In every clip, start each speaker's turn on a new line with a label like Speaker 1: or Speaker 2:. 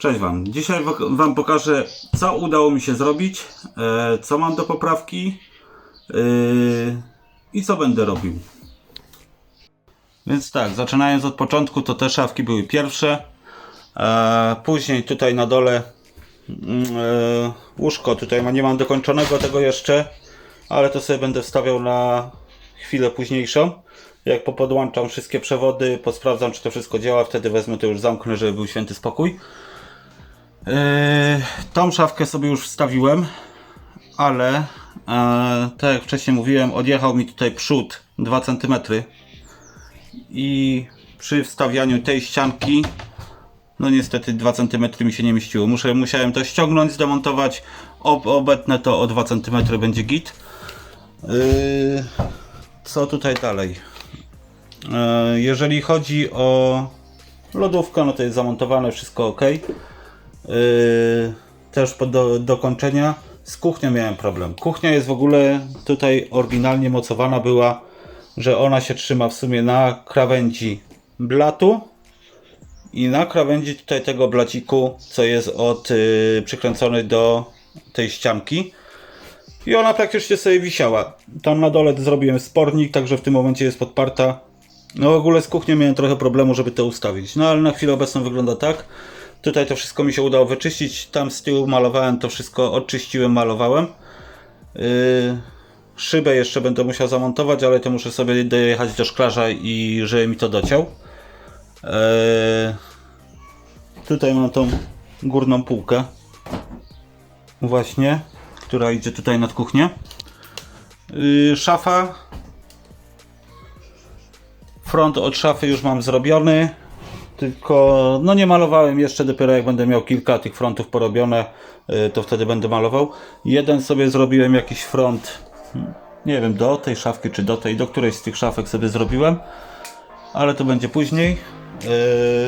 Speaker 1: Cześć Wam. Dzisiaj wa- Wam pokażę, co udało mi się zrobić, e, co mam do poprawki e, i co będę robił. Więc tak, zaczynając od początku, to te szafki były pierwsze. E, później tutaj na dole mm, łóżko, tutaj nie mam dokończonego tego jeszcze, ale to sobie będę wstawiał na chwilę późniejszą. Jak popodłączam wszystkie przewody, posprawdzam czy to wszystko działa, wtedy wezmę to już zamknę, żeby był święty spokój. Yy, tą szafkę sobie już wstawiłem, ale e, tak jak wcześniej mówiłem, odjechał mi tutaj przód 2 cm i przy wstawianiu tej ścianki no niestety 2 cm mi się nie mieściło. Muszę, musiałem to ściągnąć, zdemontować, ob, obetnę to o 2 cm będzie git. Yy, co tutaj dalej? E, Jeżeli chodzi o lodówkę, no to jest zamontowane, wszystko ok. Yy, też do, dokończenia. Z kuchnią miałem problem. Kuchnia jest w ogóle tutaj oryginalnie mocowana była, że ona się trzyma w sumie na krawędzi blatu i na krawędzi tutaj tego blaciku, co jest od yy, przykręcony do tej ścianki. I ona praktycznie sobie wisiała. Tam na dole zrobiłem spornik, także w tym momencie jest podparta. No w ogóle z kuchnią miałem trochę problemu, żeby to ustawić. No ale na chwilę obecną wygląda tak. Tutaj to wszystko mi się udało wyczyścić. Tam z tyłu malowałem to wszystko, odczyściłem, malowałem. Yy, szybę jeszcze będę musiał zamontować, ale to muszę sobie dojechać do szklarza i żeby mi to dociął. Yy, tutaj mam tą górną półkę. Właśnie, która idzie tutaj nad kuchnię. Yy, szafa. Front od szafy już mam zrobiony. Tylko no nie malowałem jeszcze, dopiero jak będę miał kilka tych frontów porobione, y, to wtedy będę malował. Jeden sobie zrobiłem jakiś front, nie wiem, do tej szafki czy do tej, do którejś z tych szafek sobie zrobiłem, ale to będzie później.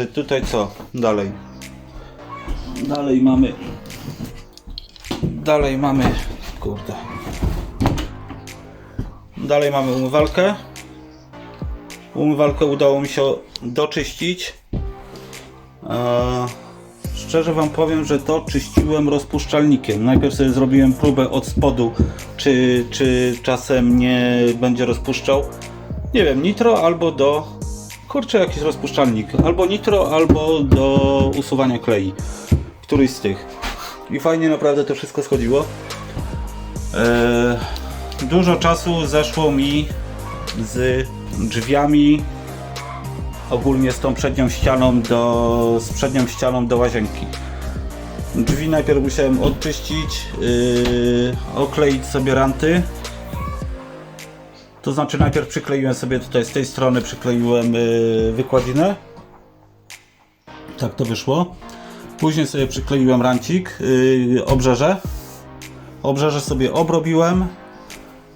Speaker 1: Y, Tutaj co? Dalej. Dalej mamy. Dalej mamy. Kurde. Dalej mamy umywalkę. Umywalkę udało mi się doczyścić. Szczerze Wam powiem, że to czyściłem rozpuszczalnikiem. Najpierw sobie zrobiłem próbę od spodu, czy, czy czasem nie będzie rozpuszczał. Nie wiem, nitro albo do. Kurczę, jakiś rozpuszczalnik. Albo nitro, albo do usuwania klei. Któryś z tych. I fajnie naprawdę to wszystko schodziło. Eee, dużo czasu zeszło mi z drzwiami ogólnie z tą przednią ścianą do, z przednią ścianą do łazienki. Drzwi najpierw musiałem odczyścić, yy, okleić sobie ranty. To znaczy najpierw przykleiłem sobie tutaj z tej strony przykleiłem yy, wykładzinę. Tak to wyszło. Później sobie przykleiłem rancik, yy, obrzeże. Obrzeże sobie obrobiłem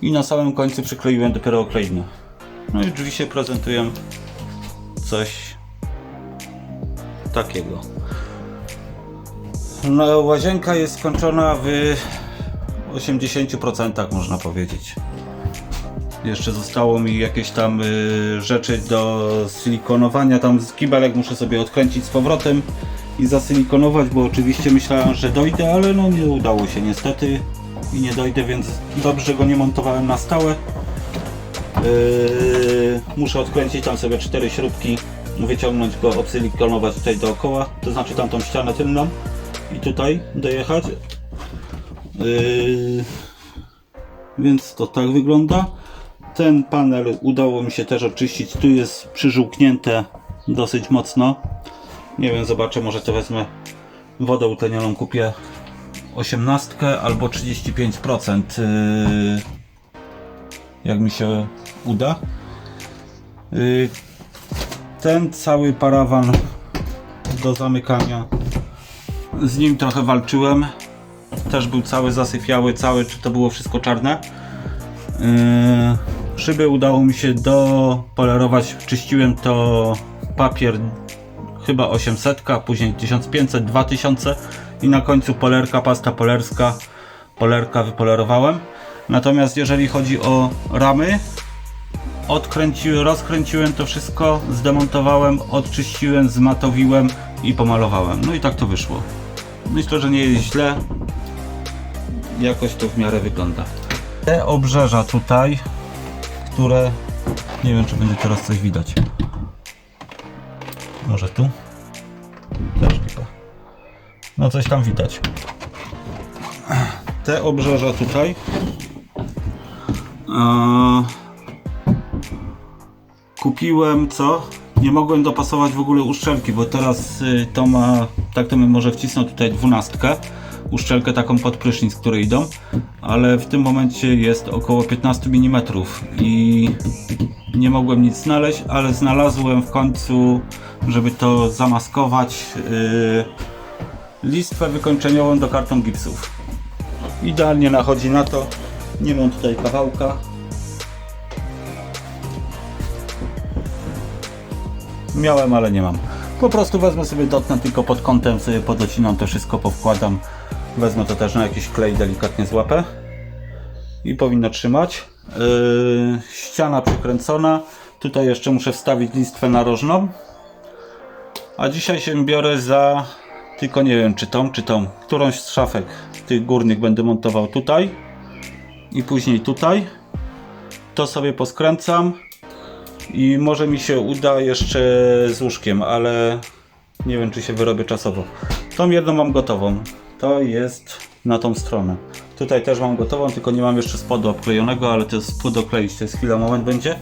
Speaker 1: i na samym końcu przykleiłem dopiero oklejnę. No i drzwi się prezentują coś takiego. No, łazienka jest skończona w 80% można powiedzieć. Jeszcze zostało mi jakieś tam y, rzeczy do silikonowania. Tam z kibelek muszę sobie odkręcić z powrotem i zasilikonować, bo oczywiście myślałem, że dojdę, ale no nie udało się niestety i nie dojdę, więc dobrze go nie montowałem na stałe. Yy, muszę odkręcić tam sobie cztery śrubki, wyciągnąć go, obsilikonować tutaj dookoła, to znaczy tamtą ścianę tylną i tutaj dojechać. Yy, więc to tak wygląda. Ten panel udało mi się też oczyścić. Tu jest przyżółknięte dosyć mocno. Nie wiem, zobaczę, może to wezmę wodę utlenioną, kupię 18 albo 35%. Yy, jak mi się uda. Yy, Ten cały parawan do zamykania, z nim trochę walczyłem. Też był cały zasyfiały, cały, czy to było wszystko czarne. Yy, Szyby udało mi się dopolerować. Czyściłem to papier chyba 800, a później 1500, 2000 i na końcu polerka, pasta polerska, polerka wypolerowałem. Natomiast jeżeli chodzi o ramy, odkręciłem, rozkręciłem to wszystko, zdemontowałem, odczyściłem, zmatowiłem, i pomalowałem. No i tak to wyszło. Myślę, że nie jest źle. Jakoś to w miarę wygląda. Te obrzeża tutaj, które nie wiem, czy będzie teraz coś widać. Może tu? Też chyba. No coś tam widać. Te obrzeża tutaj. Eee, kupiłem co? Nie mogłem dopasować w ogóle uszczelki, bo teraz y, to ma, tak to bym może wcisnął tutaj dwunastkę, uszczelkę taką pod prysznic, które idą, ale w tym momencie jest około 15 mm i nie mogłem nic znaleźć, ale znalazłem w końcu, żeby to zamaskować, yy, listwę wykończeniową do karton gipsów. Idealnie nachodzi na to, nie mam tutaj kawałka, Miałem, ale nie mam. Po prostu wezmę sobie dotnę tylko pod kątem, sobie podocinam to wszystko, powkładam. Wezmę to też na jakiś klej, delikatnie złapę. I powinno trzymać. Yy, ściana przykręcona. Tutaj jeszcze muszę wstawić listwę narożną. A dzisiaj się biorę za, tylko nie wiem czy tą, czy tą, którąś z szafek tych górnych będę montował tutaj. I później tutaj. To sobie poskręcam i może mi się uda jeszcze z łóżkiem, ale nie wiem czy się wyrobię czasowo. Tą jedną mam gotową. To jest na tą stronę. Tutaj też mam gotową, tylko nie mam jeszcze spodu obklejonego, ale to jest spód okleić, to jest chwila, moment będzie.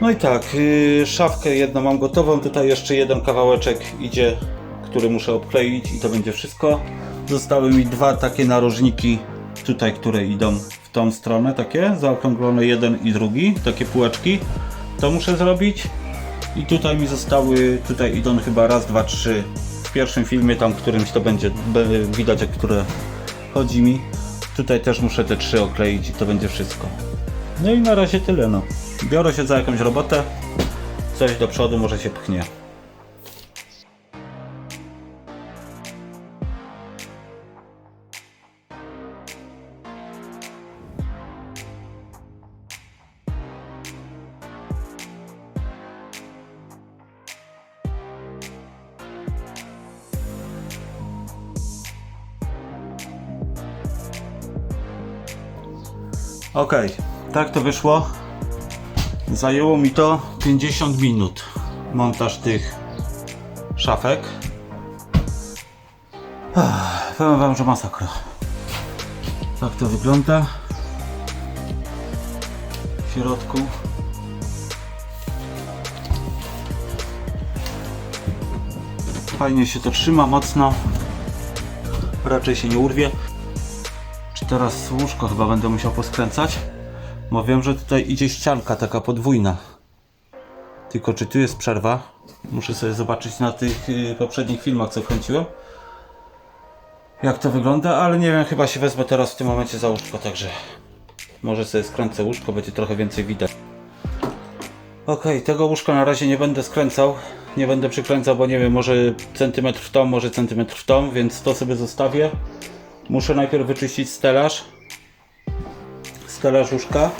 Speaker 1: No i tak, yy, szafkę jedną mam gotową, tutaj jeszcze jeden kawałeczek idzie, który muszę obkleić i to będzie wszystko. Zostały mi dwa takie narożniki tutaj, które idą w tą stronę, takie zaokrąglone jeden i drugi, takie półeczki. To muszę zrobić. I tutaj mi zostały, tutaj idą chyba raz, dwa, trzy. W pierwszym filmie tam którymś to będzie widać, o które chodzi mi. Tutaj też muszę te trzy okleić i to będzie wszystko. No i na razie tyle no. Biorę się za jakąś robotę. Coś do przodu może się pchnie. Ok, tak to wyszło. Zajęło mi to 50 minut. Montaż tych szafek. Powiem wam, że masakra. Tak to wygląda. W środku. Fajnie się to trzyma mocno. Raczej się nie urwie. Teraz łóżko chyba będę musiał poskręcać? Bo wiem, że tutaj idzie ścianka taka podwójna. Tylko czy tu jest przerwa? Muszę sobie zobaczyć na tych y, poprzednich filmach, co kręciłem. Jak to wygląda, ale nie wiem, chyba się wezmę teraz w tym momencie za łóżko, także może sobie skręcę łóżko, będzie trochę więcej widać. Ok, tego łóżka na razie nie będę skręcał. Nie będę przykręcał, bo nie wiem, może centymetr w tą, może centymetr w tą, więc to sobie zostawię. Muszę najpierw wyczyścić stelaż. Stelaż łóżka.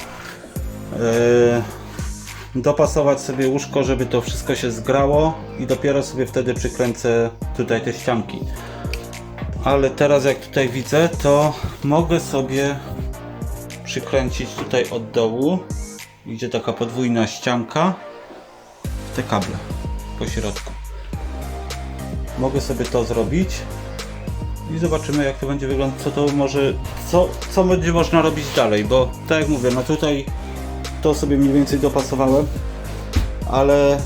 Speaker 1: Yy, dopasować sobie łóżko, żeby to wszystko się zgrało i dopiero sobie wtedy przykręcę tutaj te ścianki. Ale teraz jak tutaj widzę, to mogę sobie przykręcić tutaj od dołu. Idzie taka podwójna ścianka. Te kable po środku. Mogę sobie to zrobić i zobaczymy jak to będzie wyglądać, co to może, co, co będzie można robić dalej, bo tak jak mówię, no tutaj to sobie mniej więcej dopasowałem, ale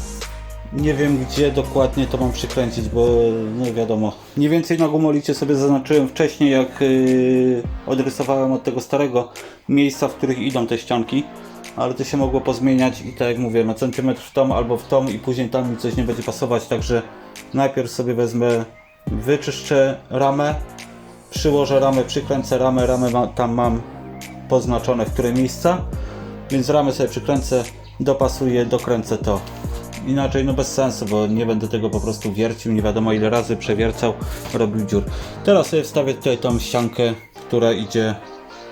Speaker 1: nie wiem gdzie dokładnie to mam przykręcić, bo no wiadomo. Mniej więcej na gumolicie sobie zaznaczyłem wcześniej jak yy, odrysowałem od tego starego miejsca, w których idą te ścianki, ale to się mogło pozmieniać i tak jak mówię, na centymetr w tą albo w tą i później tam mi coś nie będzie pasować, także najpierw sobie wezmę, wyczyszczę ramę, przyłożę ramę, przykręcę ramę, ramę ma, tam mam poznaczone w które miejsca, więc ramę sobie przykręcę, dopasuję, dokręcę to. Inaczej no bez sensu, bo nie będę tego po prostu wiercił, nie wiadomo ile razy przewiercał, robił dziur. Teraz sobie wstawię tutaj tą ściankę, która idzie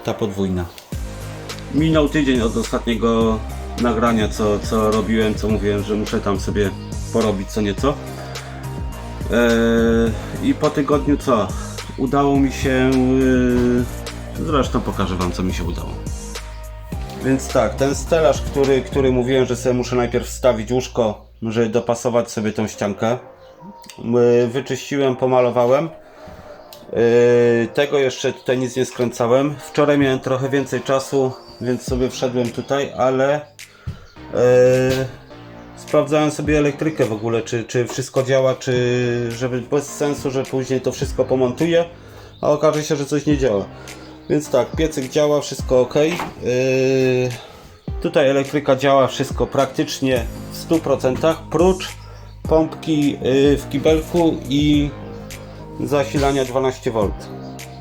Speaker 1: ta podwójna. Minął tydzień od ostatniego nagrania, co, co robiłem, co mówiłem, że muszę tam sobie porobić co nieco. Eee, I po tygodniu co? Udało mi się. Yy, zresztą pokażę Wam, co mi się udało. Więc tak, ten stelaż, który, który mówiłem, że sobie muszę najpierw wstawić łóżko, żeby dopasować sobie tą ściankę. Yy, Wyczyściłem, pomalowałem. Tego jeszcze tutaj nic nie skręcałem. Wczoraj miałem trochę więcej czasu, więc sobie wszedłem tutaj, ale sprawdzałem sobie elektrykę w ogóle, czy, czy wszystko działa, czy żeby bez sensu, że później to wszystko pomontuję, a okaże się, że coś nie działa. Więc tak, piecyk działa, wszystko ok. Yy, tutaj elektryka działa, wszystko praktycznie w 100%, prócz pompki yy, w kibelku i zasilania 12V.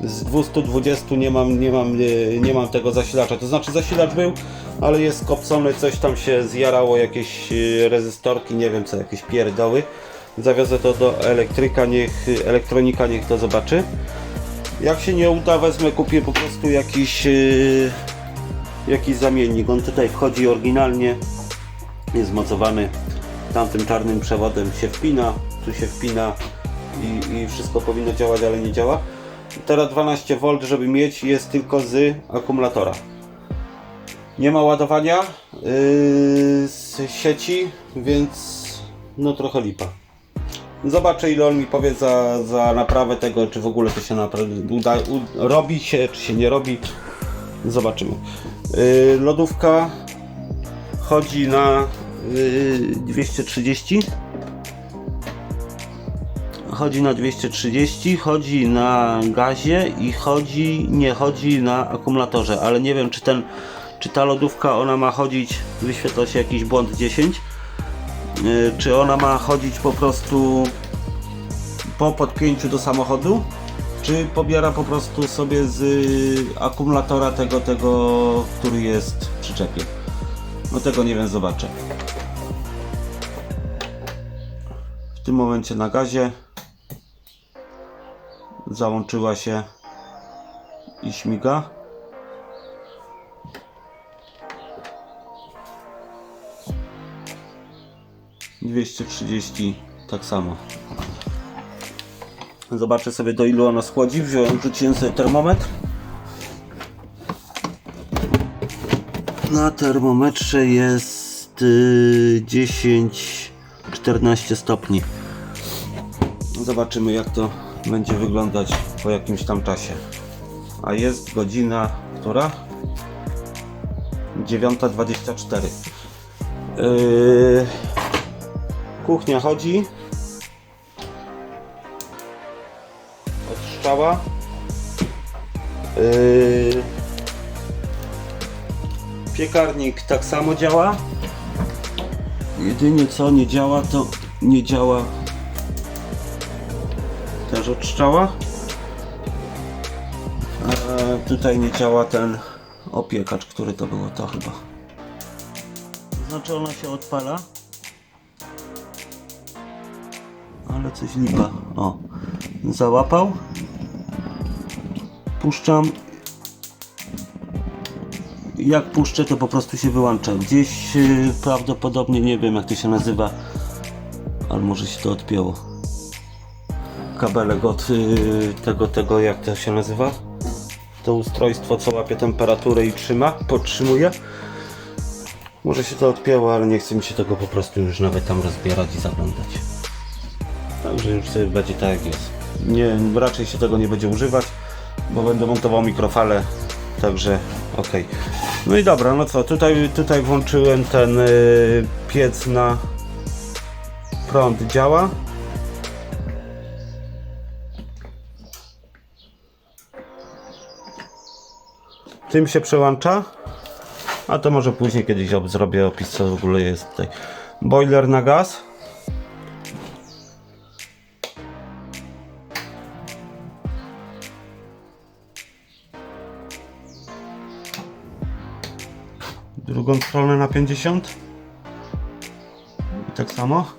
Speaker 1: Z 220 nie mam, nie, mam, nie, nie mam tego zasilacza. To znaczy zasilacz był, ale jest kopcony, coś tam się zjarało, jakieś y, rezystorki, nie wiem co, jakieś pierdoły. Zawiozę to do elektryka, niech elektronika niech to zobaczy. Jak się nie uda, wezmę, kupię po prostu jakiś, yy, jakiś zamiennik. On tutaj wchodzi oryginalnie, jest mocowany tamtym czarnym przewodem się wpina, tu się wpina i, i wszystko powinno działać, ale nie działa. Teraz 12V, żeby mieć, jest tylko z akumulatora. Nie ma ładowania yy, z sieci, więc no trochę lipa. Zobaczę ile on mi powie za, za naprawę tego, czy w ogóle to się naprawdę uda, u, robi się, czy się nie robi. Zobaczymy. Yy, lodówka chodzi na yy, 230. Chodzi na 230, chodzi na gazie i chodzi, nie chodzi na akumulatorze, ale nie wiem czy ten, czy ta lodówka ona ma chodzić, wyświetla się jakiś błąd 10, yy, czy ona ma chodzić po prostu po podpięciu do samochodu, czy pobiera po prostu sobie z y, akumulatora tego, tego, który jest w przyczepie. No tego nie wiem, zobaczę. W tym momencie na gazie załączyła się i śmiga. Dwieście trzydzieści tak samo. Zobaczę sobie do ilu ona schłodzi. Wziąłem, rzuciłem sobie termometr. Na termometrze jest y, 10-14 stopni. Zobaczymy jak to będzie wyglądać po jakimś tam czasie. A jest godzina, która? 9.24. Yy, kuchnia chodzi. Odstrzała. Yy, piekarnik tak samo działa. Jedynie co nie działa, to nie działa też odstrzała. A tutaj nie działa ten opiekacz, który to było to chyba. Znaczy ona się odpala. Coś lipa. O, załapał. Puszczam. Jak puszczę, to po prostu się wyłącza. Gdzieś yy, prawdopodobnie nie wiem jak to się nazywa, ale może się to odpięło kabelek od y, tego, tego, jak to się nazywa? To ustrojstwo, co łapie temperaturę i trzyma, podtrzymuje. Może się to odpięło, ale nie chce mi się tego po prostu już nawet tam rozbierać i zaglądać. Także już sobie będzie tak jest. Nie, raczej się tego nie będzie używać, bo będę montował mikrofale, także ok. No i dobra, no co, tutaj, tutaj włączyłem ten y, piec na prąd działa. Tym się przełącza. A to może później kiedyś ob- zrobię opis, co w ogóle jest tutaj. Boiler na gaz. Drugą na 50. I tak samo.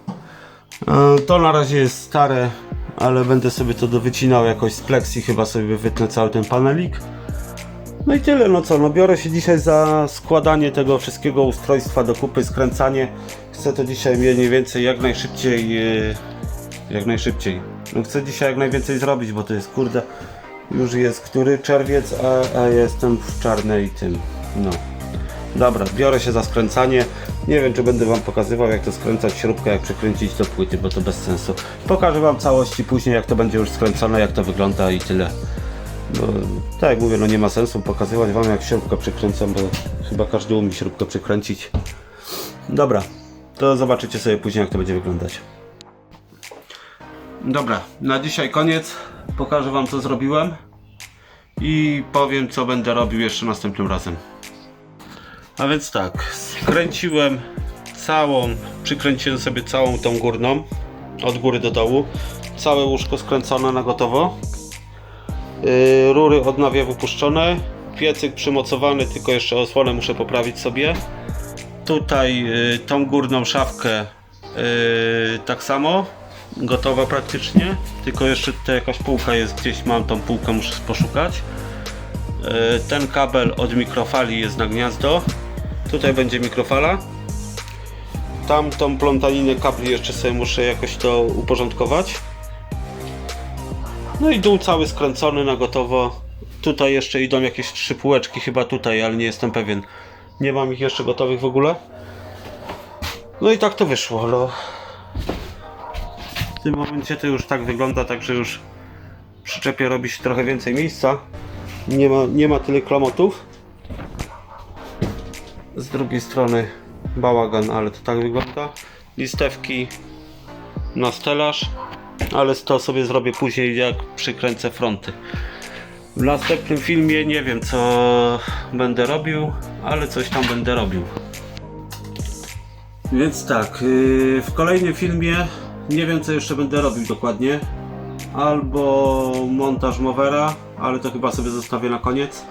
Speaker 1: E, To na razie jest stare, ale będę sobie to dowycinał jakoś z plexi. Chyba sobie wytnę cały ten panelik. No i tyle, no co, no biorę się dzisiaj za składanie tego wszystkiego ustrojstwa do kupy, skręcanie. Chcę to dzisiaj mniej więcej jak najszybciej, yy, jak najszybciej. No chcę dzisiaj jak najwięcej zrobić, bo to jest kurde, już jest który czerwiec, a, a jestem w czarnej tym, no. Dobra, biorę się za skręcanie. Nie wiem, czy będę Wam pokazywał, jak to skręcać śrubkę, jak przykręcić do płyty, bo to bez sensu. Pokażę Wam całości później, jak to będzie już skręcone, jak to wygląda i tyle. Bo, tak jak mówię, no nie ma sensu pokazywać Wam, jak śrubkę przykręcam, bo chyba każdy umie śrubkę przykręcić. Dobra, to zobaczycie sobie później, jak to będzie wyglądać. Dobra, na dzisiaj koniec. Pokażę Wam, co zrobiłem i powiem, co będę robił jeszcze następnym razem. A więc tak, skręciłem całą, przykręciłem sobie całą tą górną, od góry do dołu. Całe łóżko skręcone na gotowo. Yy, rury od nawiewu puszczone. Piecyk przymocowany, tylko jeszcze osłonę muszę poprawić sobie. Tutaj yy, tą górną szafkę yy, tak samo. Gotowa praktycznie. Tylko jeszcze tutaj jakaś półka jest gdzieś, mam tą półkę, muszę poszukać. E, Ten kabel od mikrofali jest na gniazdo. Tutaj będzie mikrofala. Tamtą plątaninę kabli jeszcze sobie muszę jakoś to uporządkować. No i dół cały skręcony na gotowo. Tutaj jeszcze idą jakieś trzy półeczki, chyba tutaj, ale nie jestem pewien. Nie mam ich jeszcze gotowych w ogóle. No i tak to wyszło. No. W tym momencie to już tak wygląda, także już przyczepie robi się trochę więcej miejsca nie ma, nie ma tyle klamotów. Z drugiej strony bałagan, ale to tak wygląda. Listewki na stelaż, ale to sobie zrobię później jak przykręcę fronty. W następnym filmie nie wiem co będę robił, ale coś tam będę robił. Więc tak, yy, w kolejnym filmie nie wiem co jeszcze będę robił dokładnie. Albo montaż movera, ale to chyba sobie zostawię na koniec.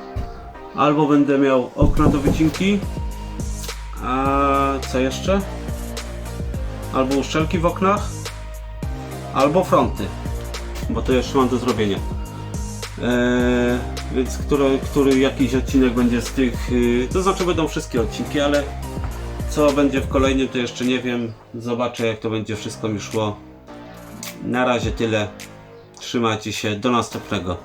Speaker 1: Albo będę miał okna do wycinki. A co jeszcze? Albo uszczelki w oknach. Albo fronty. Bo to jeszcze mam do zrobienia. Eee, więc który, który jakiś odcinek będzie z tych. Yy, to znaczy będą wszystkie odcinki, ale co będzie w kolejnym to jeszcze nie wiem. Zobaczę jak to będzie wszystko mi szło. Na razie tyle. Trzymajcie się. Do następnego.